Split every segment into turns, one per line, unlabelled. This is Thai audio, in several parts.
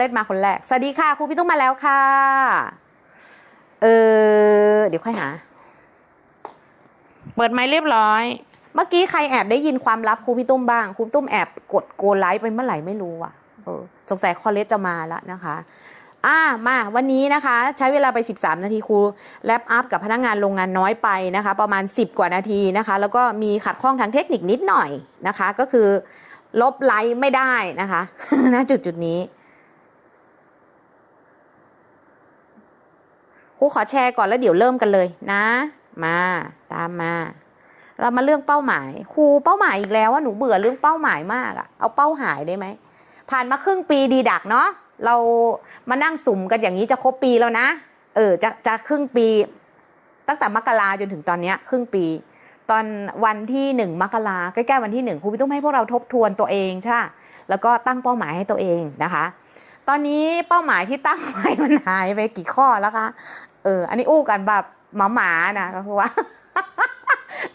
เล่นมาคนแรก สวัสดีค่ะครูพี่ตุ้มมาแล้วค่ะ เออ เดี๋ยวค่อยหา เปิดไมค์เรียบร้อย เมื่อกี้ใครแอบได้ยินความลับครูพี่ตุ้มบ้าง ครูพี่ตุ้มแอบกดโกไลฟ์ไปเมื่อไหร่ไม่รู้อะ เออ สงสัยคอเลสจะมาแล้วนะคะ อ่า มาวันนี้นะคะ ใช้เวลาไป 13 นาทีครูแลปอัพกับพนักงานโรงงานน้อยไปนะคะ ประมาณ 10 กว่านาทีนะคะ แล้วก็มีขัดข้องทางเทคนิคนิดหน่อยนะคะ ก็คือ ลบไลฟ์ไม่ได้นะคะณจุดจุดๆนี้ รูขอแชร์ก่อนแล้วเดี๋ยวเริ่มกันเลยนะ มาตามมา เรามาเรื่องเป้าหมายครูเป้าหมายอีกแล้วว่าหนูเบื่อเรื่องเป้าหมายมากอะเอาเป้าหายได้ไหมผ่านมาครึ่งปีดีดักเนาะเรามานั่งสุ่มกันอย่างนี้จะครบปีแล้วนะ เออจะจะครึ่งปี ตั้งแต่มกราจนถึงตอนนี้ครึ่งปี ตอนวันที่หนึ่งมกราใกล้ๆวันที่หนึ่งครูพี่ตุ้มให้พวกเราทบทวนตัวเองใช่แล้วก็ตั้งเป้าหมายให้ตัวเองนะคะ ตอนนี้เป้าหมายที่ตั้งไว้มันหายไปกี่ข้อแล้วคะ เออ อันนี้อู้กันแบบหมาหมาๆนะก็คือว่า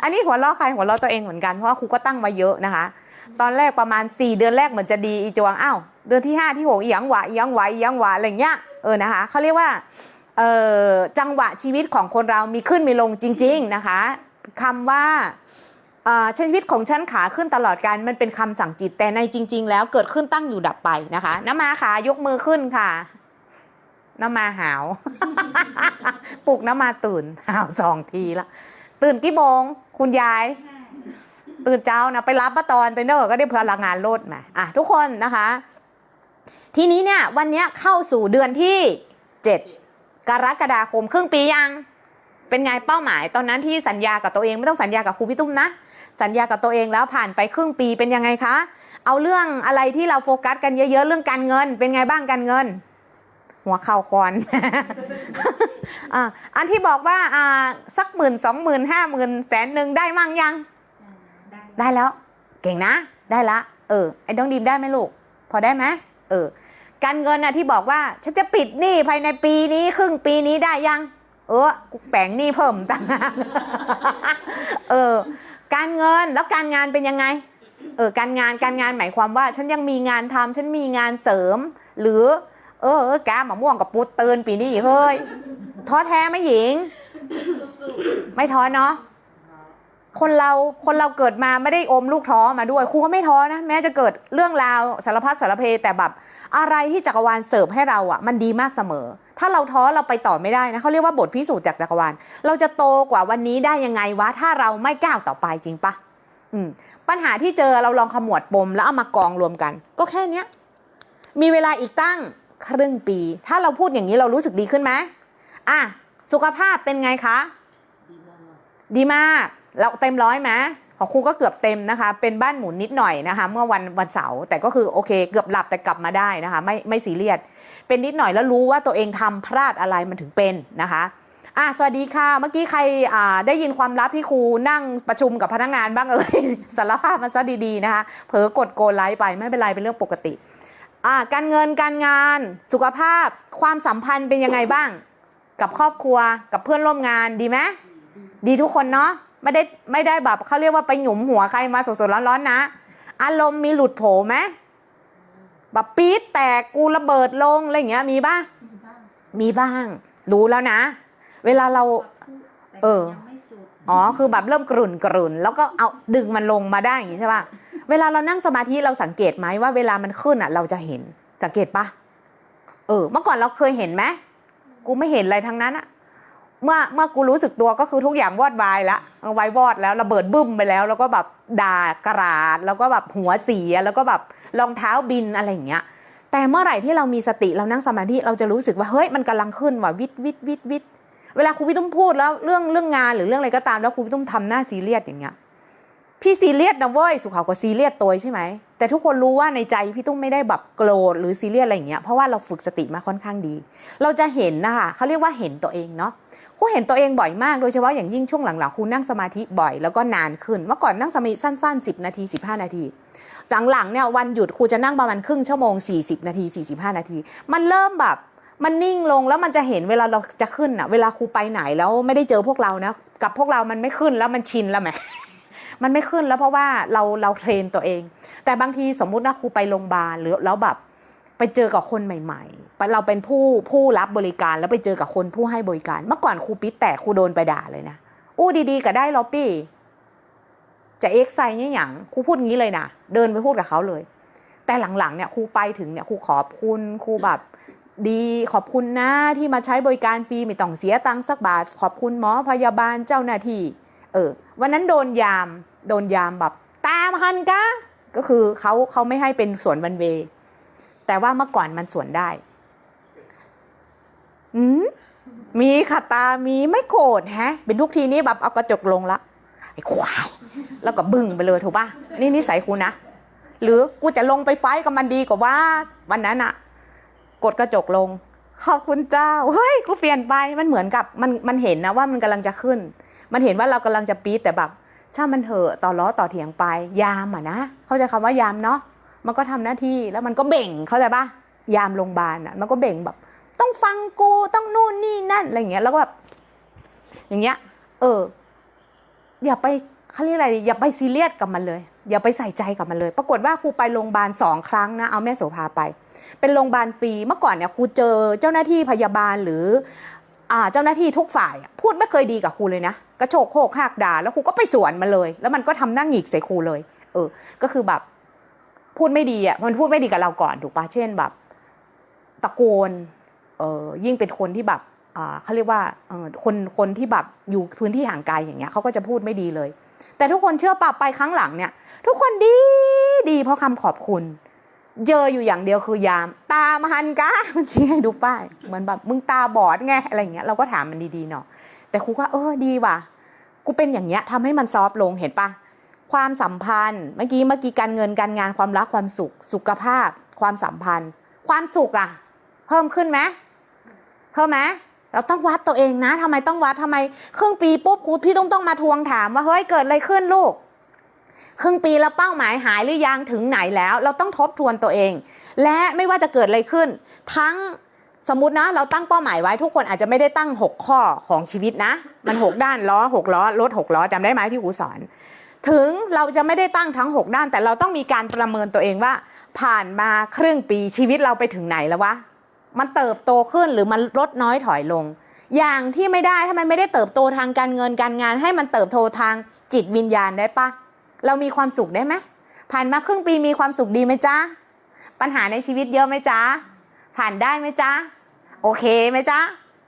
อันนี้หัวเราะใครหัวเราะตัวเองเหมือนกันเพราะว่าครูก็ตั้งมาเยอะนะคะ ตอนแรกประมาณ 4 เดือนแรกเหมือนจะดีอีจวงอ้าวเดือนที่ 5 ที่6อีหยังหวะอีหยังหวะอีหยังหวะอะไรเงี้ยเออนะคะเขาเรียกว่าเออจังหวะชีวิตของคนเรามีขึ้นมีลงจริง ๆนะคะคำว่าเออชีวิตของฉันขาขึ้นตลอดการมันเป็นคำสั่งจิตแต่ในจริง ๆ แล้วเกิดขึ้นตั้งอยู่ดับไปนะคะน้ำมาขายกมือขึ้นค่ะ น้ำมาหาว ปลุกน้ำมาตื่นหาวสองทีละ ตื่นกี่โมง คุณยาย ตื่นเช้านะไปรับป้าตอนไปเนอร์ก็ได้พลังงานลดมาอะทุกคนนะคะ ทีนี้เนี่ย วันนี้เข้าสู่เดือนที่เจ็ดกรกฎาคมครึ่งปียัง เป็นไงเป้าหมาย ตอนนั้นที่สัญญากับตัวเองไม่ต้องสัญญากับครูพี่ตุ้มนะ สัญญากับตัวเองแล้วผ่านไปครึ่งปีเป็นยังไงคะ เอาเรื่องอะไรที่เราโฟกัสกันเยอะๆเรื่องการเงิน เป็นไงบ้างการเงิน หัวเข่าคอนอันที่บอกว่าสักหมื่นสองหมื่นห้าหมื่นแสนหนึ่งได้มั่งยัง ได้แล้ว เก่งนะ ได้ละ เออ ไอ้น้องดีมได้ไหมลูก พอได้ไหมเออ การเงินนะที่บอกว่า ฉันจะปิดหนี้ภายในปีนี้ ครึ่งปีนี้ได้ยัง เออกูแปลงหนี้เพิ่มต่างหากเออ การเงินแล้วการงานเป็นยังไง เออ การงานการงานหมายความว่า ฉันยังมีงานทำฉันมีงานเสริม หรือ เออเออแกมะม่วงกับปูเตือนปีนี้เฮ้ยท้อแท้ไหมหญิง ไม่ท้อเนาะคนเราคนเราเกิดมาไม่ได้อมลูกท้อมาด้วยครูก็ไม่ท้อนะแม้จะเกิดเรื่องราวสารพัดสารเพแต่แบบอะไรที่จักรวาลเสิร์ฟให้เราอะ มันดีมากเสมอ ถ้าเราท้อเราไปต่อไม่ได้นะเขาเรียกว่าบทพิสูจน์จากจักรวาล เราจะโตกว่าวันนี้ได้ยังไงวะ ถ้าเราไม่ก้าวต่อไปจริงปะอืม ปัญหาที่เจอเราลองขมวดปมแล้วเอามากองรวมกัน ก็แค่เนี้ย มีเวลาอีกตั้ง ครึ่งปี ถ้าเราพูดอย่างนี้เรารู้สึกดีขึ้นไหมอะสุขภาพเป็นไงคะ ดีมาก เราเต็มร้อยไหมของครูก็เกือบเต็มนะคะ เป็นบ้านหมุนนิดหน่อยนะคะ เมื่อวันวันเสาร์แต่ก็คือโอเค เกือบหลับแต่กลับมาได้นะคะ ไม่ไม่ซีเรียสเป็นนิดหน่อยแล้วรู้ว่าตัวเองทำพลาดอะไรมันถึงเป็นนะคะอะสวัสดีค่ะ เมื่อกี้ใครอ่าได้ยินความลับที่ครูนั่งประชุมกับพนักงานบ้างเอ่ยสารภาพมันซะดีๆนะคะ เผลอกดโกไลค์ไปไม่เป็นไรเป็นเรื่องปกติ อ่าการเงินการงานสุขภาพความสัมพันธ์เป็นยังไงบ้าง กับครอบครัวกับเพื่อนร่วมงานดีไหมดีทุกคนเนาะไม่ได้ไม่ได้แบบเขาเรียกว่าไปหยุมหัวใครมาสดๆร้อนๆนะ อารมณ์มีหลุดโผไหมแบบปี๊ดแตกกูระเบิดลงอะไรอย่างเงี้ยมีบ้างมีบ้าง รู้แล้วนะ เวลาเรา เอออ๋อคือแบบเริ่มกรุ่นกรุ่นแล้วก็เอาดึงมันลงมาได้อย่างนี้ใช่ป่ะ เวลาเรานั่งสมาธิเราสังเกตไหมว่าเวลามันขึ้นอะ เราจะเห็นสังเกตปะเออ เมื่อก่อนเราเคยเห็นไหมกูไม่เห็นอะไรทั้งนั้นอะเมื่อเมื่อกูรู้สึกตัวก็คือทุกอย่างวอดวายละวายวอดแล้วระเบิดบึ้มไปแล้ว แล้วก็แบบด่ากราดแล้วก็แบบหัวเสียแล้วก็แบบรองเท้าบินอะไรอย่างเงี้ย แต่เมื่อไหร่ที่เรามีสติเรานั่งสมาธิเราจะรู้สึกว่าเฮ้ยมันกำลังขึ้นว่ะวิดวิดวิดวิดเวลาครูพี่ตุ้มพูดแล้วเรื่องเรื่องงานหรือเรื่องอะไรก็ตามแล้วครูพี่ตุ้มทำหน้าซีเรียสอย่างเงี้ย พี่ซีเรียสนะเว้ยสุขาวกว่าซีเรียสตัวใช่ไหมแต่ทุกคนรู้ว่าในใจพี่ตุ้มไม่ได้แบบโกรธหรือซีเรียสอะไรอย่างเงี้ยเพราะว่าเราฝึกสติมาค่อนข้างดี เราจะเห็นนะคะเขาเรียกว่าเห็นตัวเองเนาะครูเห็นตัวเองบ่อยมากโดยเฉพาะอย่างยิ่งช่วงหลังๆครูนั่งสมาธิบ่อยแล้วก็นานขึ้นเมื่อก่อนนั่งสมาธิสั้น ๆ 10 นาที 15 นาทีหลังๆเนี่ยวันหยุดครูจะนั่งประมาณครึ่งชั่วโมง 40 นาที 45 นาที มันเริ่มแบบมันนิ่งลงแล้วมันจะเห็นเวลาเราจะขึ้นอะเวลาครูไปไหนแล้วไม่ได้เจอพวกเรานะกับพวกเรามันไม่ขึ้นแล้วมันชินแล้วแหม มันไม่ขึ้นแล้วเพราะว่าเราเราเทรนตัวเอง แต่บางทีสมมุติว่าครูไปโรงพยาบาลหรือแล้วแบบไปเจอกับคนใหม่ ๆ เราเป็นผู้ผู้รับบริการแล้วไปเจอกับคนผู้ให้บริการ เมื่อก่อนครูปิดแต่ครูโดนไปด่าเลยนะ อู้ดีๆ ก็ได้ล็อบปี้ จะเอ็กไซเนี่ยอย่างครูพูดอย่างนี้เลยนะ เดินไปพูดกับเขาเลย แต่หลังๆเนี่ยครูไปถึงเนี่ยครูขอบคุณครูแบบดีขอบคุณนะที่มาใช้บริการฟรีไม่ต้องเสียตังค์สักบาท ขอบคุณหมอพยาบาลเจ้าหน้าที่ ออวันนั้นโดนยามโดนยามแบบตามหันกะก็คือเขาเขาไม่ให้เป็นสวนวันเว แต่ว่าเมื่อก่อนมันสวนได้อืมมีค่ะตามีไม่โกรธแฮะ เป็นทุกทีนี้แบบเอากระจกลงละไอ้ควายแล้วก็บึ้งไปเลยถูกป่ะนี่นิสัยกูนะหรือกูจะลงไปไฟกับมันดีกว่าว่า วันนั้นอะกดกระจกลง ขอบคุณเจ้าเฮ้ยกูเปลี่ยนไปมันเหมือนกับมันมันเห็นนะว่ามันกำลังจะขึ้น มันเห็นว่าเรากำลังจะปี๊ดแต่แบบช่างมันเถอะต่อล้อต่อเถียงไป ยามอะนะเข้าใจคำว่ายามเนาะมันก็ทำหน้าที่แล้วมันก็เบ่งเข้าใจปะยามโรงพยาบาลอะมันก็เบ่งแบบ ต้องฟังกูต้องนู่นนี่นั่นอะไรอย่างเงี้ยแล้วก็แบบอย่างเงี้ย เออ อย่าไปเขาเรียกอะไรอย่าไปซีเรียสกับมันเลย อย่าไปใส่ใจกับมันเลย ปรากฏว่าครูไปโรงพยาบาลสองครั้งนะเอาแม่โสภาไป เป็นโรงพยาบาลฟรีเมื่อก่อนเนี่ยครูเจอเจ้าหน้าที่พยาบาลหรือ เจ้าหน้าที่ทุกฝ่ายพูดไม่เคยดีกับครูเลยนะกระโชกโคกหักด่าแล้วครูก็ไปสวนมันเลย แล้วมันก็ทำหน้าหงิกใส่ครูเลย เออ ก็คือแบบพูดไม่ดีอะมันพูดไม่ดีกับเราก่อนถูกปะเช่นแบบ ตะโกนเออยิ่งเป็นคนที่แบบเขาเรียกว่าคนคนที่แบบอยู่พื้นที่ห่างไกลอย่างเงี้ยเขาก็จะพูดไม่ดีเลย แต่ทุกคนเชื่อปะไปครั้งหลังเนี่ย ทุกคนดีดีเพราะคำขอบคุณ เจออยู่อย่างเดียวคือยาม ตามหันกะมันชี้ให้ดูป้ายเหมือนแบบมึงตาบอดไงอะไรเงี้ยเราก็ถามมันดีๆเนาะแต่ครูก็เออดีว่ะกูเป็นอย่างเงี้ยทำให้มันซอฟต์ลงเห็นปะความสัมพันธ์เมื่อกี้เมื่อกี้การเงินการงานความรักความสุข สุขภาพ ความสัมพันธ์ ความสุขอะเพิ่มขึ้นไหมเพิ่มไหมเราต้องวัดตัวเองนะทำไมต้องวัดทำไม ครึ่งปีปุ๊บครูพี่ต้องต้องมาทวงถามว่าเฮ้ยเกิดอะไรขึ้นลูก ครึ่งปีแล้วเป้าหมายหายหรือยังถึงไหนแล้ว เราต้องทบทวนตัวเอง และไม่ว่าจะเกิดอะไรขึ้น ทั้งสมมตินะเราตั้งเป้าหมายไว้ทุกคนอาจจะไม่ได้ตั้ง 6 ข้อของชีวิตนะ มัน 6 ด้านล้อ6ล้อรถ6ล้อจำได้ไหมที่ครูสอน ถึงเราจะไม่ได้ตั้งทั้ง 6 ด้าน แต่เราต้องมีการประเมินตัวเองว่า ผ่านมาครึ่งปีชีวิตเราไปถึงไหนแล้ววะมันเติบโตขึ้นหรือมันลดน้อยถอยลง อย่างที่ไม่ได้ถ้ามันไม่ได้เติบโตทางการเงินการงาน ให้มันเติบโตทางจิตวิญญาณได้ปะ เรามีความสุขได้ไหมผ่านมาครึ่งปีมีความสุขดีไหมจ๊ะปัญหาในชีวิตเยอะไหมจ๊ะผ่านได้ไหมจ๊ะโอเคไหมจ๊ะ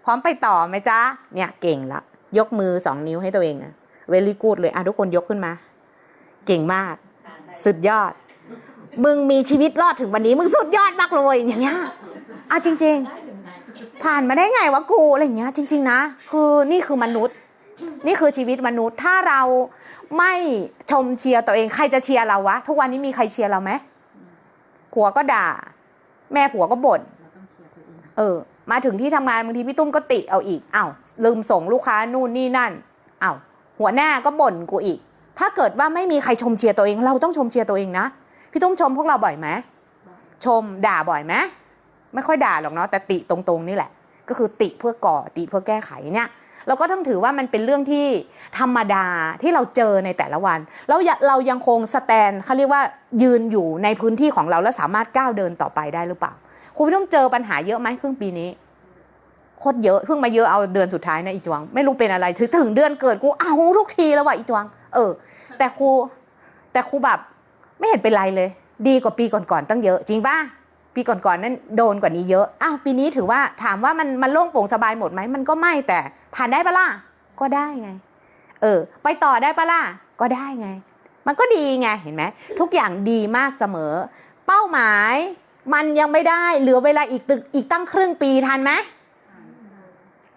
พร้อมไปต่อไหมจ๊ะเนี่ยเก่งละยกมือสองนิ้วให้ตัวเองนะเวลีกูดเลยอะทุกคนยกขึ้นมา เก่งมาก สุดยอด มึงมีชีวิตรอดถึงวันนี้ มึงสุดยอดมากเลยอย่างเงี้ยอะจริง ๆ ผ่านมาได้ไงวะกูอะไรอย่างเงี้ยจริง ๆ นะ คือนี่คือมนุษย์ นี่คือชีวิตมนุษย์ถ้าเรา ไม่ชมเชียร์ตัวเองใครจะเชียร์เราวะ ทุกวันนี้มีใครเชียร์เราไหมผัวก็ด่า แม่ผัวก็บ่น
เราต้องเชียร์ตัวเอง
เออ มาถึงที่ทำงานบางทีพี่ตุ้มก็ติเอาอีกอ้าวลืมส่งลูกค้านู่นนี่นั่นอ้าวหัวหน้าก็บ่นกูอีก ถ้าเกิดว่าไม่มีใครชมเชียร์ตัวเอง เราต้องชมเชียร์ตัวเองนะพี่ตุ้มชมพวกเราบ่อยไหมชมด่าบ่อยไหมไม่ค่อยด่าหรอกเนาะแต่ติตรงๆนี่แหละ ก็คือติเพื่อก่อติเพื่อแก้ไขเนี่ย เราก็ต้องถือว่ามันเป็นเรื่องที่ธรรมดาที่เราเจอในแต่ละวัน แล้วเรายังคงสแตนเขาเรียกว่ายืนอยู่ในพื้นที่ของเราแล้วสามารถก้าวเดินต่อไปได้หรือเปล่าคุณพี่ต้องเจอปัญหาเยอะไหมครึ่งปีนี้โคตรเยอะเพิ่งมาเยอะเอาเดือนสุดท้ายนะอีจวง ไม่รู้เป็นอะไรถึงถึงเดือนเกิดกูเอาทุกทีแล้วว่ะอีจวง เออ แต่ครูแต่ครูแบบไม่เห็นเป็นไรเลย ดีกว่าปีก่อนๆตั้งเยอะ จริงป่ะ ปีก่อนๆนั้นโดนกว่านี้เยอะ อ้าวปีนี้ถือว่าถามว่ามันมันโล่งโปร่งสบายหมดไหมมันก็ไม่แต่ผ่านได้ปะล่ะก็ได้ไง เออ ไปต่อได้ปะล่ะก็ได้ไง มันก็ดีไงเห็นไหมทุกอย่างดีมากเสมอ เป้าหมายมันยังไม่ได้เหลือเวลาอีกตึกอีกตั้งครึ่งปีทันไหม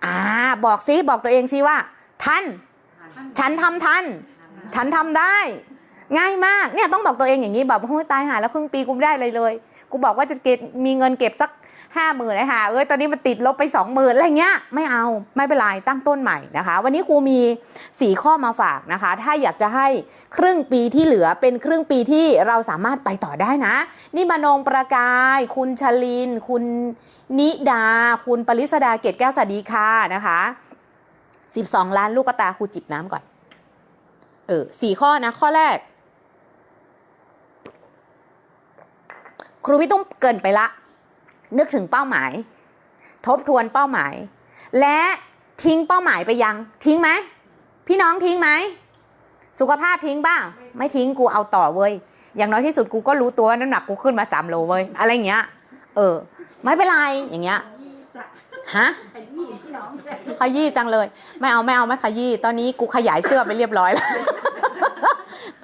อ่าบอกซิบอกตัวเองซิว่า ทัน ฉันทำทัน ฉันทำได้ ง่ายมากเนี่ยต้องบอกตัวเองอย่างนี้แบบโอ้ยตายหาแล้วครึ่งปีกูไม่ได้เลยเลย กูบอกว่าจะเก็บมีเงินเก็บสักห้าหมื่นเลยค่ะเอ้ยตอนนี้มันติดลบไปสองหมื่นอะไรเงี้ย ไม่เอาไม่เป็นไรตั้งต้นใหม่นะคะ วันนี้ครูมีสี่ข้อมาฝากนะคะ ถ้าอยากจะให้ครึ่งปีที่เหลือเป็นครึ่งปีที่เราสามารถไปต่อได้นะ นี่มานงประกาย คุณชลิน คุณนิดา คุณปริศดาเกตแก้วสวัสดีค่ะนะคะสิบสองล้านลูกกระตาครูจิบน้ำก่อน เออสี่ข้อนะ ข้อแรก ครูพี่ตุ้มเกินไปละ นึกถึงเป้าหมาย ทบทวนเป้าหมาย และทิ้งเป้าหมายไปยัง ทิ้งไหมพี่น้องทิ้งไหมสุขภาพทิ้งบ้าง ไม่ทิ้งกูเอาต่อเว้ยอย่างน้อยที่สุดกูก็รู้ตัวว่าน้ำหนักกูขึ้นมาสามโลเว้ยอะไรอย่างเงี้ย เออ ไม่เป็นไรอย่างเงี้ยฮะ
ขยี้พี่น้องจะ
ขยี้จังเลย ไม่เอาไม่เอาไม่ขยี้ตอนนี้กูขยายเสื้อไปเรียบร้อยแล้ว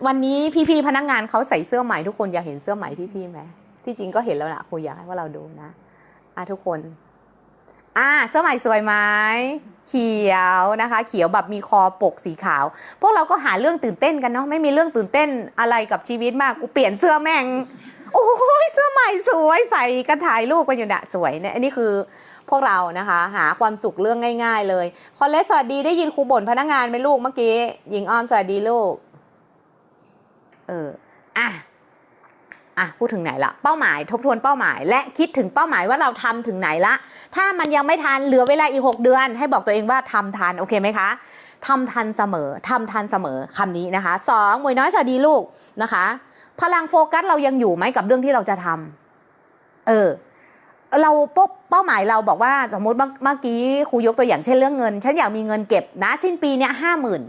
วันนี้พี่ๆพนักงานเขาใส่เสื้อใหม่ทุกคนอยากเห็นเสื้อใหม่พี่ๆไหม ที่จริงก็เห็นแล้วล่ะครูอยากให้ว่าเราดูนะอะทุกคนอะเสื้อใหม่สวยไหมเขียวนะคะ เขียวแบบมีคอปกสีขาว พวกเราก็หาเรื่องตื่นเต้นกันเนาะไม่มีเรื่องตื่นเต้นอะไรกับชีวิตมากกูเปลี่ยนเสื้อแม่งโอ้ยเสื้อใหม่สวยใส่กันถ่ายรูปกันอยู่นี่ยสวยเนี่ยอันนี้คือพวกเรานะคะ หาความสุขเรื่องง่าย ๆ เลยคอนเลสสวัสดีได้ยินครูบ่นพนักงานไหมลูกเมื่อกี้หญิงออมสวัสดีลูก เอออะ อะพูดถึงไหนละเป้าหมายทบทวนเป้าหมาย และคิดถึงเป้าหมายว่าเราทำถึงไหนละ ถ้ามันยังไม่ทันเหลือเวลาอีก 6 เดือน ให้บอกตัวเองว่าทำทันโอเคไหมคะทำทันเสมอทำทันเสมอคำนี้นะคะสองมวยน้อยสวัสดีลูกนะคะ พลังโฟกัสเรายังอยู่ไหมกับเรื่องที่เราจะทำเออเราปุ๊บเป้าหมายเราบอกว่าสมมติเมื่อกี้ครูยกตัวอย่างเช่นเรื่องเงิน ฉันอยากมีเงินเก็บนะ สิ้นปีเนี้ยห้าหมื่น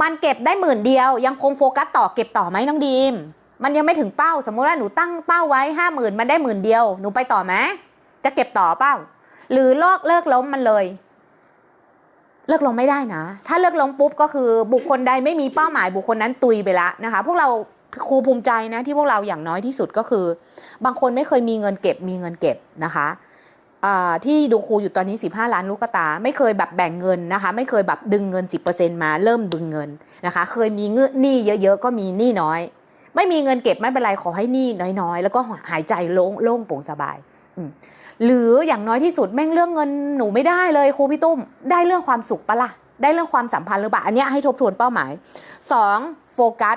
มันเก็บได้หมื่นเดียว ยังคงโฟกัสต่อเก็บต่อไหมน้องดีม มันยังไม่ถึงเป้า สมมุติว่าหนูตั้งเป้าไว้ห้าหมื่นมันได้หมื่นเดียว หนูไปต่อไหมจะเก็บต่อเป้า หรือลิกเลิกล้มมันเลย เลิกลงไม่ได้นะ ถ้าเลิกลงปุ๊บก็คือบุคคลใดไม่มีเป้าหมายบุคคลนั้นตุยไปละนะคะ พวกเราครูภูมิใจนะที่พวกเราอย่างน้อยที่สุดก็คือ บางคนไม่เคยมีเงินเก็บมีเงินเก็บนะคะที่ดูครูอยู่ตอนนี้ 15 ล้านลูกกระตา ไม่เคยแบบแบ่งเงินนะคะ ไม่เคยแบบดึงเงิน 10%มาเริ่มดึงเงินนะคะ เคยมีเงนหนี้เยอะๆ ก็มีหนี้น้อย ไม่มีเงินเก็บไม่เป็นไรขอให้หนี้น้อยๆ แล้วก็หายใจโล่งโล่งโปร่งสบายหรืออย่างน้อยที่สุดแม่งเรื่องเงินหนูไม่ได้เลยครูพี่ตุ้ม ได้เรื่องความสุขปะล่ะได้เรื่องความสัมพันธ์หรือเปล่าอันนี้ให้ทบทวนเป้าหมายสองโฟกัส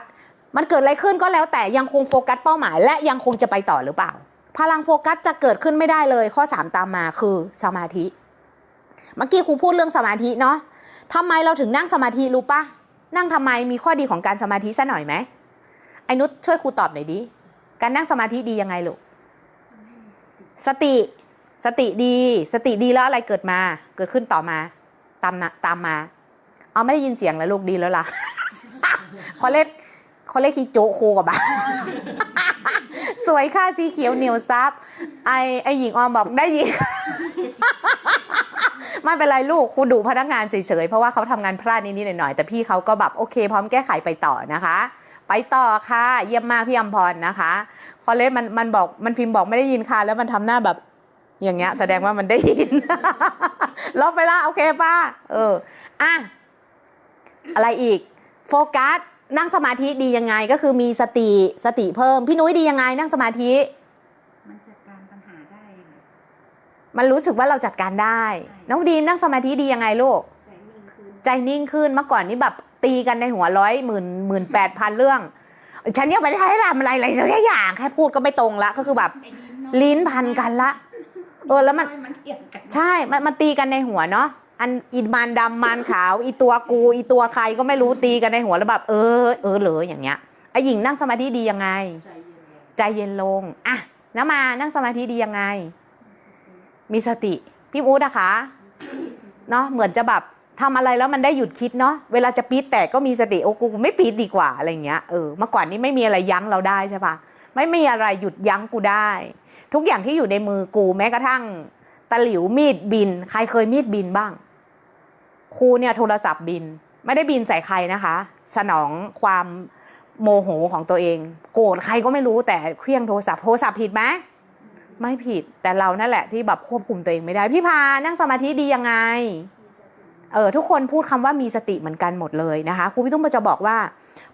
มันเกิดอะไรขึ้นก็แล้วแต่ยังคงโฟกัสเป้าหมาย และยังคงจะไปต่อหรือเปล่า พลังโฟกัสจะเกิดขึ้นไม่ได้เลย ข้อ 3 ตามมาคือสมาธิ เมื่อกี้ครูพูดเรื่องสมาธิเนาะทำไมเราถึงนั่งสมาธิรู้ปะนั่งทำไมมีข้อดีของการสมาธิซะหน่อยไหม อ้นุชช่วยครูตอบหน่อยดิ การนั่งสมาธิดียังไงลูก สติ สติดี สติดีแล้วอะไรเกิดมา เกิดขึ้นต่อมา ตามนะตามมา เอาไม่ได้ยินเสียงแล้วลูกดีแล้วล่ะขอเล่นเขาเรียกคิโจโคกับบ้าสวยค่าสีเขียวเหนียวซับ ไอไอหญิงออมบอกได้ยินไม่เป็นไรลูกครูดูพนักงานเฉยๆ เพราะว่าเขาทำงานพลาดนิดๆหน่อยๆ แต่พี่เขาก็แบบโอเคพร้อมแก้ไขไปต่อนะคะ ไปต่อค่ะ เยี่ยมมากพี่อมพรนะคะคอเลสมันมันบอกมันพิมพ์บอกไม่ได้ยินค่ะ แล้วมันทำหน้าแบบ อย่างเงี้ย แสดงว่ามันได้ยินลบไปละโอเคป้า เอออะอะไรอีก โฟกัสนั่งสมาธิดียังไงก็คือมีสติสติเพิ่ม พี่นุ้ยดียังไง นั่งสมาธิ
มันจัดการปัญหาได้ไหม
มันรู้สึกว่าเราจัดการได้ น้องดีมนั่งสมาธิดียังไงลูก
ใจนิ่งขึ้น
ใจนิ่งขึ้นเมื่อก่อนนี่แบบ ตีกันในหัวร้อยหมื่นหมื่นแปดพันเรื่อง ฉันยังไม่ได้ให้ทำอะไรเลยสักอย่างแค่พูดก็ไม่ตรงละก็คือแบบ
ไอ้ลิ้นเนาะ
ลิ้นพันกันละ เออแล้วมัน
มันเถียงกัน
ใช่มันมันตีกันในหัวเนาะอันอีมานดำมานขาว อีตัวกู อีตัวใครก็ไม่รู้ตีกันในหัวแล้วแบบเออเออเหรออย่างเงี้ยไอหญิงนั่งสมาธิดียังไง
ใจเย็น
ใจเย็นลงอะน้ำมานั่งสมาธิดียังไง มีสติ พี่อู๊ดนะคะ เนาะเหมือนจะแบบ ทำอะไรแล้วมันได้หยุดคิดเนาะเวลาจะปี๊ดแตกก็มีสติโอ้กูไม่ปี๊ดดีกว่าอะไรเงี้ยเออเมื่อก่อนนี้ไม่มีอะไรยั้งเราได้ใช่ปะไม่มีอะไรหยุดยั้งกูได้ ทุกอย่างที่อยู่ในมือกูแม้กระทั่งตะหลิวมีดบิน ใครเคยมีดบินบ้างครูเนี่ยโทรศัพท์บิน ไม่ได้บินใส่ใครนะคะ สนองความโมโหของตัวเอง โกรธใครก็ไม่รู้แต่เครื่องโทรศัพท์โทรศัพท์ผิดไหมไม่ผิดแต่เรานั่นแหละที่แบบควบคุมตัวเองไม่ได้พี่พานั่งสมาธิดียังไง เออทุกคนพูดคำว่ามีสติเหมือนกันหมดเลยนะคะครูพี่ตุ้มจะบอกว่า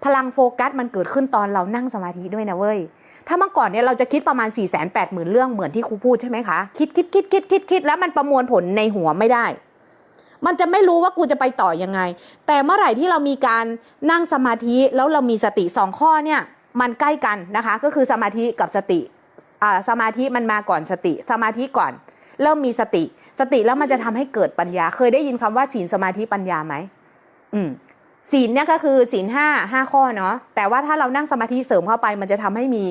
พลังโฟกัสมันเกิดขึ้นตอนเรานั่งสมาธิด้วยนะเว้ยถ้าเมื่อก่อนเนี่ยเราจะคิดประมาณ 4 8 0 0 0 0 เรื่องเหมือนที่ครูพูดใช่ไหมคะคิดคิดคิดคิดคิดคิดแล้วมันประมวลผลในหัวไม่ได้ มันจะไม่รู้ว่ากูจะไปต่อยังไง แต่เมื่อไหร่ที่เรามีการนั่งสมาธิแล้วเรามีสติสองข้อเนี่ยมันใกล้กันนะคะ ก็คือสมาธิกับสติอ่าสมาธิมันมาก่อนสติ สมาธิก่อน เริ่มมีสติ สติแล้วมันจะทำให้เกิดปัญญา เคยได้ยินคำว่าศีลสมาธิปัญญาไหมอืมศีลเนี่ยก็คือศีลห้าห้าข้อเนาะแต่ว่าถ้าเรานั่งสมาธิเสริมเข้าไป มันจะทำให้มี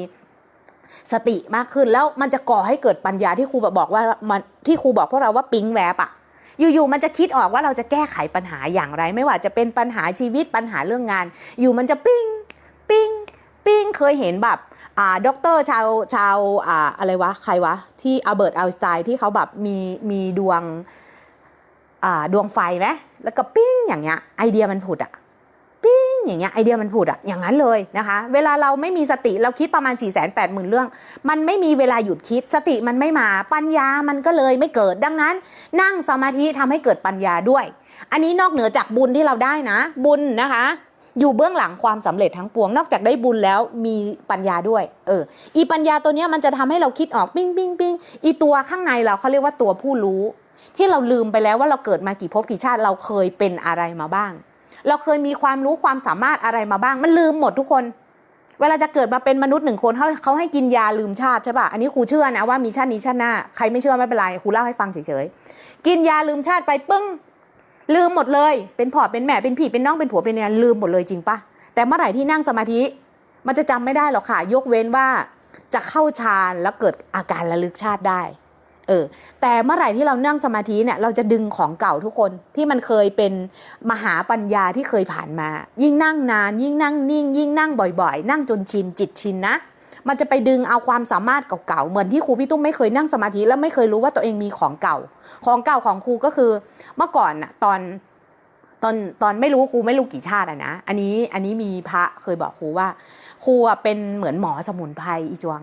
สติมากขึ้นแล้วมันจะก่อให้เกิดปัญญาที่ครูบอกว่ามันที่ครูบอกพวกเราว่าปิ๊งแวบอะอยู่ๆมันจะคิดออกว่าเราจะแก้ไขปัญหาอย่างไร ไม่ว่าจะเป็นปัญหาชีวิตปัญหาเรื่องงาน อยู่มันจะปิ้งปิ้งปิ้งเคยเห็นแบบ อ่าด็อกเตอร์ชาวชาวอ่าอะไรวะ ใครวะ ที่อัลเบิร์ตอัลสไตน์ที่เขาแบบมีมีดวงอ่าดวงไฟไหมแล้วก็ปิ้งอย่างเงี้ยไอเดียมันผุดอะปิ้งอย่างเงี้ยไอเดียมันผุดอะอย่างนั้นเลยนะคะ เวลาเราไม่มีสติเราคิดประมาณ4 8 0 0 0 0เรื่อง มันไม่มีเวลาหยุดคิดสติมันไม่มาปัญญามันก็เลยไม่เกิดดังนั้น นั่งสมาธิทำให้เกิดปัญญาด้วย อันนี้นอกเหนือจากบุญที่เราได้นะ บุญนะคะ อยู่เบื้องหลังความสำเร็จทั้งปวง นอกจากได้บุญแล้วมีปัญญาด้วย เออ อีปัญญาตัวนี้มันจะทำให้เราคิดออกปิ้งปิ้งปิ้งอีตัวข้างในเราเขาเรียกว่าตัวผู้รู้ ที่เราลืมไปแล้วว่าเราเกิดมากี่ภพกี่ชาติเราเคยเป็นอะไรมาบ้าง เราเคยมีความรู้ความสามารถอะไรมาบ้าง มันลืมหมดทุกคน เวลาจะเกิดมาเป็นมนุษย์หนึ่งคนเขาเขาให้กินยาลืมชาติใช่ปะอันนี้ครูเชื่อนะว่ามีชาตินี้ชาติหน้าใครไม่เชื่อไม่เป็นไรครูเล่าให้ฟังเฉยๆกินยาลืมชาติไปปึ้ง ลืมหมดเลย เป็นพ่อเป็นแม่เป็นพี่เป็นน้องเป็นผัวเป็นเมียลืมหมดเลยจริงปะแต่เมื่อไหร่ที่นั่งสมาธิมันจะจำไม่ได้หรอกค่ะ ยกเว้นว่าจะเข้าฌานแล้วเกิดอาการระลึกชาติได้เออแต่เมื่อไหร่ที่เรานั่งสมาธิเนี่ยเราจะดึงของเก่าทุกคนที่มันเคยเป็นมหาปัญญาที่เคยผ่านมา ยิ่งนั่งนาน ยิ่งนั่งนิ่ง ยิ่งนั่งบ่อยๆ นั่งจนชินจิตชินนะ มันจะไปดึงเอาความสามารถเก่าๆ เหมือนที่ครูพี่ตุ้มไม่เคยนั่งสมาธิแล้วไม่เคยรู้ว่าตัวเองมีของเก่า ของเก่าของครูก็คือเมื่อก่อนน่ะตอนตอนตอนไม่รู้ครูไม่รู้กี่ชาติอะนะ อันนี้อันนี้มีพระเคยบอกครูว่าครูอะเป็นเหมือนหมอสมุนไพรอีจวง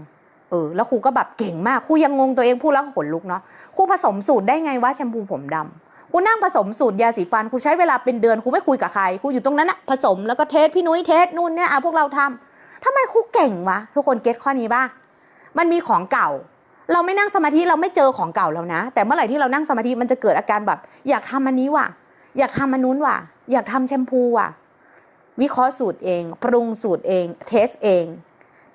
เออแล้วครูก็แบบเก่งมากครูยังงงตัวเองพูดแล้วขนลุกเนาะครูผสมสูตรได้ไงว่าแชมพูผมดำครูนั่งผสมสูตรยาสีฟันครูใช้เวลาเป็นเดือนครูไม่คุยกับใครครูอยู่ตรงนั้นอะผสมแล้วก็เทสพี่นุ้ยเทสนู่นเนี่ยอะพวกเราทำ ทำไมครูเก่งวะทุกคนเก็ตข้อนี้ป่ะมันมีของเก่า เราไม่นั่งสมาธิเราไม่เจอของเก่าแล้วนะ แต่เมื่อไหร่ที่เรานั่งสมาธิมันจะเกิดอาการแบบ อยากทำอันนี้ว่ะ อยากทำอันนู้นว่ะ อยากทำแชมพูว่ะ วิเคราะห์สูตรเอง ปรุงสูตรเอง เทสเอง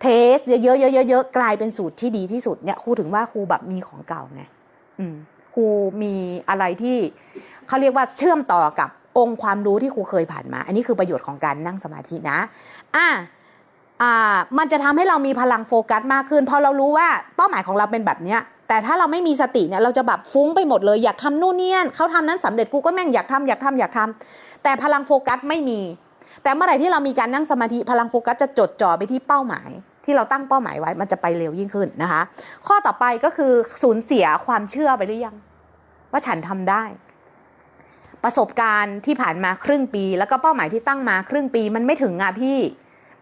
เทสเยอะๆเยอะๆกลายเป็นสูตรที่ดีที่สุดเนี่ยครูถึงว่าครูแบบมีของเก่าไงอืมครูมีอะไรที่เขาเรียกว่าเชื่อมต่อกับองค์ความรู้ที่ครูเคยผ่านมา อันนี้คือประโยชน์ของการนั่งสมาธินะ อะ อ่ามันจะทำให้เรามีพลังโฟกัสมากขึ้นพอเรารู้ว่าเป้าหมายของเราเป็นแบบเนี้ยแต่ถ้าเราไม่มีสติเนี่ยเราจะแบบฟุ้งไปหมดเลยอยากทำนู่นเนี่ยเขาทำนั้นสำเร็จกูก็แม่งอยากทำอยากทำอยากทำแต่พลังโฟกัสไม่มี แต่เมื่อไหร่ที่เรามีการนั่งสมาธิพลังโฟกัสจะจดจ่อไปที่เป้าหมาย ที่เราตั้งเป้าหมายไว้มันจะไปเร็วยิ่งขึ้นนะคะ ข้อต่อไปก็คือสูญเสียความเชื่อไปหรือยัง ว่าฉันทำได้ ประสบการณ์ที่ผ่านมาครึ่งปี แล้วก็เป้าหมายที่ตั้งมาครึ่งปีมันไม่ถึงอะพี่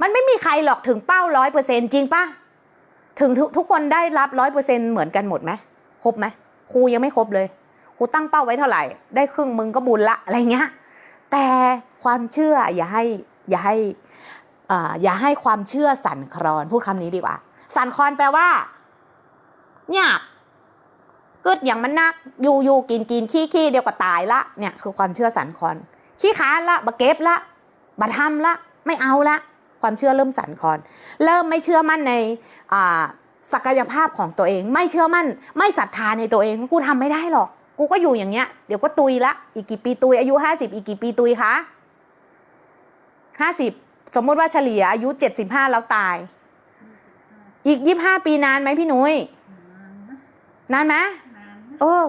มันไม่มีใครหรอกถึงเป้าร้อยเปอร์เซ็นจริงปะถึงทุกคนได้รับร้อยเปอร์เซ็นเหมือนกันหมดไหมครบไหมครูยังไม่ครบเลยครูตั้งเป้าไว้เท่าไหร่ ได้ครึ่งมึงก็บุญละอะไรเงี้ย แต่ความเชื่ออย่าให้อย่าให้อ่าอย่าให้ความเชื่อสั่นคลอนพูดคำนี้ดีกว่า สั่นคลอนแปลว่าเนี่ยกึดอย่างมันนักอยู่อยู่กินกินขี้ขี้เดียวก็ตายละเนี่ยคือความเชื่อสั่นคลอนขี้ค้านละบะเก็บละบะทำละ ไม่เอาละ ความเชื่อเริ่มสั่นคลอน เริ่มไม่เชื่อมั่นในอ่าศักยภาพของตัวเอง ไม่เชื่อมั่น ไม่ศรัทธาในตัวเองกูทำไม่ได้หรอก กูก็อยู่อย่างเงี้ย เดี๋ยวก็ตุยละ อีกกี่ปีตุยอายุห้าสิบอีกกี่ปีตุยคะห้าสิบสมมติว่าเฉลี่ยอายุเจ็ดสิบห้าแล้วตาย อีกยี่ห้าปีนานไหมพี่นุ้ยนานไหม
นาน
เออ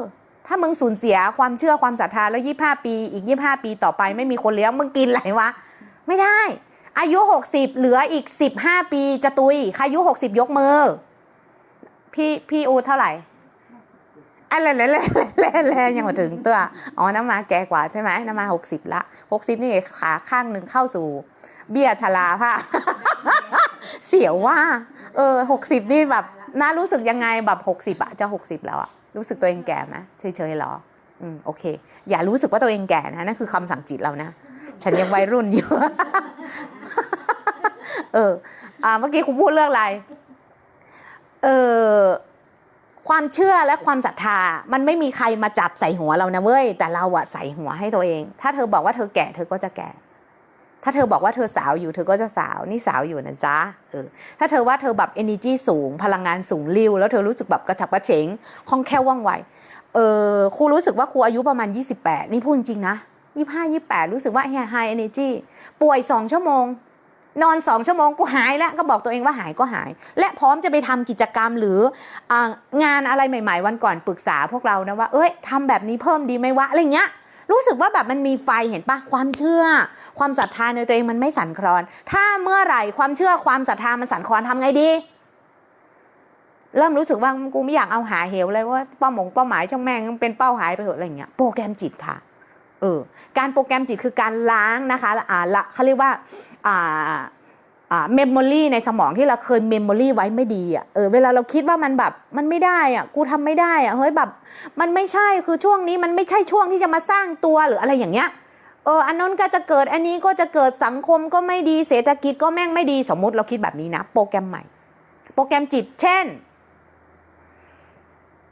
ถ้ามึงสูญเสียความเชื่อความศรัทธาแล้วยี่ห้าปี อีกยี่ห้าปีต่อไปไม่มีคนเลี้ยงมึงกินอะไรวะ ไม่ได้ อายุหกสิบเหลืออีกสิบห้าปีจะตุยใครอายุหกสิบยกมือ พี่พี่อูเท่าไหร่อะไรและแหละและและยังมาถึงตัวอ๋อน้ำมาแก่กว่าใช่ไหมน้ำมาหกสิบละหกสิบนี่ขาข้างหนึ่งเข้าสู่ เบี้ยชราค่ะเสียวว่า เออหกสิบนี่แบบน่ารู้สึกยังไงแบบหกสิบอะจะหกสิบแล้วอะรู้สึกตัวเองแก่ไหมเฉยๆหรอ อืมโอเค อย่ารู้สึกว่าตัวเองแก่นะนั่นคือคำสั่งจิตเรานะ ฉันยังวัยรุ่นอยู่ เออ อ่า เมื่อกี้ครูพูดเรื่องอะไร เออความเชื่อและความศรัทธา มันไม่มีใครมาจับใส่หัวเรานะเว้ย แต่เราอะใส่หัวให้ตัวเอง ถ้าเธอบอกว่าเธอแก่เธอก็จะแก่ ถ้าเธอบอกว่าเธอสาวอยู่เธอก็จะสาว นี่สาวอยู่นะจ๊ะ เออ ถ้าเธอว่าเธอแบบ energy สูง พลังงานสูงริ้ว แล้วเธอรู้สึกแบบกระฉับกระเฉงคล่องแคล่วว่องไว เออ ครูรู้สึกว่าครูอายุประมาณ 28 นี่พูดจริงนะ 25 28รู้สึกว่า high energy ป่วย2ชั่วโมง นอนสองชั่วโมงกูหายแล้วก็บอกตัวเองว่าหายก็หาย และพร้อมจะไปทำกิจกรรมหรือองานอะไรใหม่ ๆ วันก่อนปรึกษาพวกเรานะว่า เอ้ยทำแบบนี้เพิ่มดีไหมวะอะไรเงี้ยรู้สึกว่าแบบมันมีไฟเห็นปะความเชื่อ ความศรัทธาในตัวเองมันไม่สั่นคลอน ถ้าเมื่อไหร่ความเชื่อความศรัทธามันสั่นคลอนทำไงดี เริ่มรู้สึกว่ากูไม่อยากเอาหาเหวเลยว่าเป้าหมงเป้าหมายช่างแม่งเป็นเป้าหายไปเถอะอะไรเงี้ยโปรแกรมจิตค่ะ เออการโปรแกรมจิตคือการล้างนะคะอ่าละเขาเรียกว่าอ่าอ่าเมมโมรีในสมองที่เราเคยเมมโมรีไว้ไม่ดีอะเออเวลาเราคิดว่ามันแบบมันไม่ได้อะกูทำไม่ได้อะเฮ้ยแบบมันไม่ใช่คือช่วงนี้มันไม่ใช่ช่วงที่จะมาสร้างตัวหรืออะไรอย่างเงี้ยเอออันนั้นก็จะเกิดอันนี้ก็จะเกิดสังคมก็ไม่ดีเศรษฐกิจก็แม่งไม่ดีสมมุติเราคิดแบบนี้นะ โปรแกรมใหม่ โปรแกรมจิต เช่น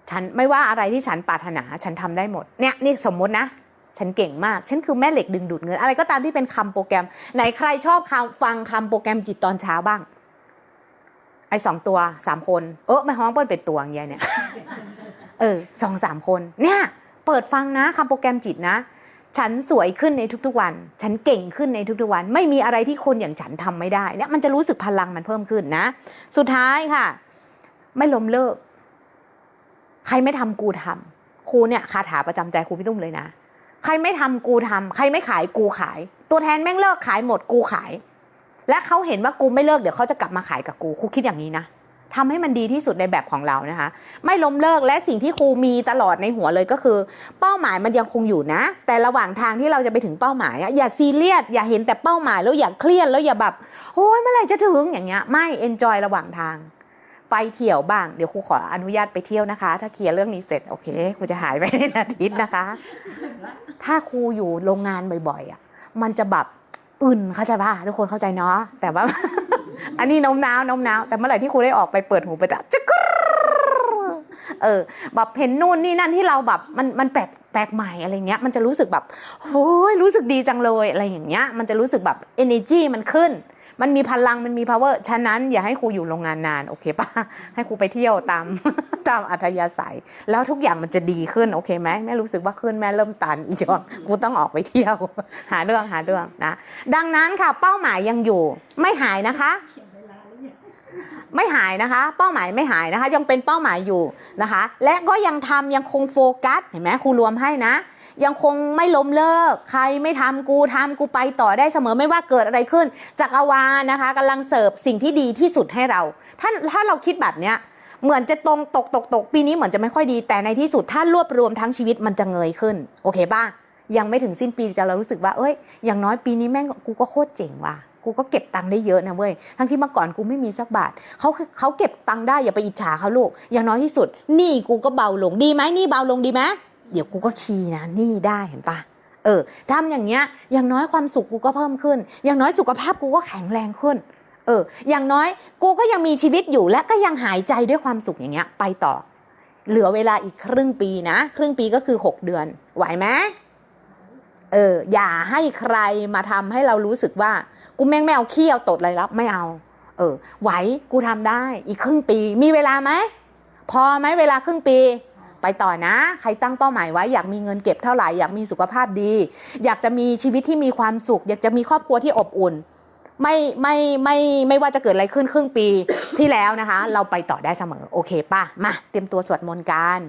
ฉันไม่ว่าอะไรที่ฉันปรารถนาฉันทำได้หมดเนี่ยนี่สมมตินะ ฉันเก่งมาก ฉันคือแม่เหล็กดึงดูดเงิน อะไรก็ตามที่เป็นคำโปรแกรม ไหนใครชอบคำฟังคำโปรแกรมจิตตอนเช้าบ้าง ไอ้สองตัวสามคน เออไม่ฮ้องเปิ้ลเป็นตัวอย่างเงี้ยเนี่ย เออสองสามคน เนี่ย เปิดฟังนะคำโปรแกรมจิตนะ ฉันสวยขึ้นในทุกๆวัน ฉันเก่งขึ้นในทุกๆวัน ไม่มีอะไรที่คนอย่างฉันทำไม่ได้ เนี่ยมันจะรู้สึกพลังมันเพิ่มขึ้นนะ สุดท้ายค่ะ ไม่ล้มเลิก ใครไม่ทำกูทำครูเนี่ยคาถาประจำใจครูพี่ตุ้มเลยนะ ใครไม่ทำกูทำใครไม่ขายกูขาย ตัวแทนแม่งเลิกขายหมดกูขาย และเขาเห็นว่ากูไม่เลิกเดี๋ยวเขาจะกลับมาขายกับกูครูคิดอย่างนี้นะทำให้มันดีที่สุดในแบบของเรานะคะ ไม่ล้มเลิกและสิ่งที่ครูมีตลอดในหัวเลยก็คือ เป้าหมายมันยังคงอยู่นะ แต่ระหว่างทางที่เราจะไปถึงเป้าหมายอะอย่าซีเรียสอย่าเห็นแต่เป้าหมายแล้วอย่าเครียดแล้วอย่าแบบโอ้ยเมื่อไหร่จะถึงอย่างเงี้ยไม่เอนจอยระหว่างทาง ไปเที่ยวบ้าง เดี๋ยวครูขออนุญาตไปเที่ยวนะคะ ถ้าเคลียร์เรื่องนี้เสร็จโอเคครูจะหายไปในอาทิตย์นะคะ ถ้าครูอยู่โรงงานบ่อยๆอะมันจะแบบอุ่นเข้าใจป่ะทุกคนเข้าใจเนาะแต่ว่า อันนี้น้มน้าวน้มน้าวแต่เมื่อไหร่ที่ครูได้ออกไปเปิดหูไปดะจะกรเออแบบเห็นนู่นนี่นั่นที่เราแบบมันมันแปลกแปลกใหม่อะไรเงี้ยมันจะรู้สึกแบบโอ้ยรู้สึกดีจังเลยอะไรอย่างเงี้ย มันจะรู้สึกแบบ energy มันขึ้น มันมีพลังมันมี power ฉะนั้นอย่าให้ครูอยู่โรงงานนานโอเคปะให้ครูไปเที่ยวตามตามอัธยาศัย แล้วทุกอย่างมันจะดีขึ้นโอเคไหมแม่รู้สึกว่าขึ้นแม่เริ่มตันอีจวงกูต้องออกไปเที่ยว หาเรื่องหาเรื่องนะ ดังนั้นค่ะเป้าหมายยังอยู่ไม่หายนะคะไม่หายนะคะ เป้าหมายไม่หายนะคะ ยังเป็นเป้าหมายอยู่นะคะ และก็ยังทำยังคงโฟกัสเห็นไหมครูรวมให้นะ ยังคงไม่ล้มเลิก ใครไม่ทำกูทำกูไปต่อได้เสมอไม่ว่าเกิดอะไรขึ้นจักรวาลนะคะกำลังเสิร์ฟสิ่งที่ดีที่สุดให้เรา ถ้าถ้าเราคิดแบบเนี้ยเหมือนจะตรงตกตกตกปีนี้เหมือนจะไม่ค่อยดีแต่ในที่สุดถ้ารวบรวมทั้งชีวิตมันจะเงยขึ้น โอเคป่ะยังไม่ถึงสิ้นปีจะเรารู้สึกว่าเอ้ย อย่างน้อยปีนี้แม่งกูก็โคตรเจ๋งว่ะกูก็เก็บตังค์ได้เยอะนะเว้ย ทั้งที่เมื่อก่อนกูไม่มีสักบาท เขาเขาเก็บตังค์ได้อย่าไปอิจฉาเขาลูก อย่างน้อยที่สุด นี่กูก็เบาลงดีไหมนี่เบาลงดีไหม เดี๋ยวกูก็คีย์นะนี่ได้เห็นปะเออทำอย่างเงี้ยอย่างน้อยความสุขกูก็เพิ่มขึ้น อย่างน้อยสุขภาพกูก็แข็งแรงขึ้น เออ อย่างน้อยกูก็ยังมีชีวิตอยู่และก็ยังหายใจด้วยความสุขอย่างเงี้ย ไปต่อ เหลือเวลาอีกครึ่งปีนะ ครึ่งปีก็คือ 6 เดือน ไหวไหมเออ อย่าให้ใครมาทำให้เรารู้สึกว่า กูแม่งไม่เอาขี้เอาตดอะไรแล้วไม่เอา เออ ไหวกูทำได้ อีกครึ่งปี มีเวลาไหมพอไหมเวลาครึ่งปี ไปต่อนะ ใครตั้งเป้าหมายไว้อยากมีเงินเก็บเท่าไหร่อยากมีสุขภาพดี อยากจะมีชีวิตที่มีความสุข อยากจะมีครอบครัวที่อบอุ่น ไม่ไม่ไม่ไม่ว่าจะเกิดอะไรขึ้นครึ่งปีที่แล้วนะคะ เราไปต่อได้เสมอโอเคป่ะมาเตรียมตัวสวดมนต์กัน